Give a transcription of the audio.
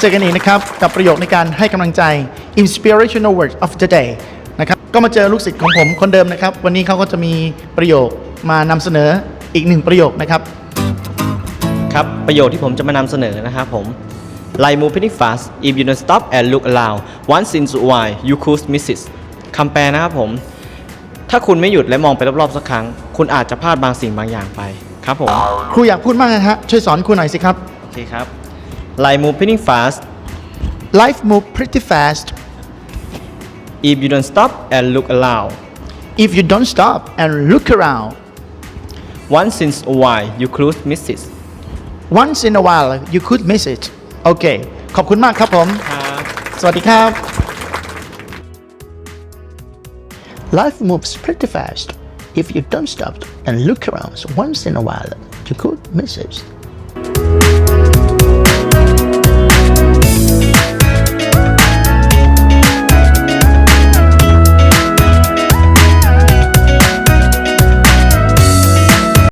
เจอกันอีกนะครับ กับประโยคในการให้กำลังใจ inspirational words of the day นะครับ ก็มาเจอลูกศิษย์ของผมคนเดิมนะครับ วันนี้เขาก็จะมีประโยคมานำเสนออีกหนึ่งประโยคนะครับ ครับ ประโยคที่ผมจะมานำเสนอนะครับผม Like moving fast if you don't stop and look around once in a while you could miss it คำแปลนะครับผม ถ้าคุณไม่หยุดและมองไปรอบๆสักครั้ง คุณอาจจะพลาดบางสิ่งบางอย่างไปครับผม ครูอยากพูดมากนะฮะ ช่วยสอนครูหน่อยสิครับ โอเคครับ Life move pretty fast. Life move pretty fast. If you don't stop and look around. If you don't stop and look around. Once in a while you could miss it. Once in a while you could miss it. โอเค ขอบคุณมากครับผม สวัสดีครับ Life moves pretty fast. If you don't stop and look around once in a while, you could miss it.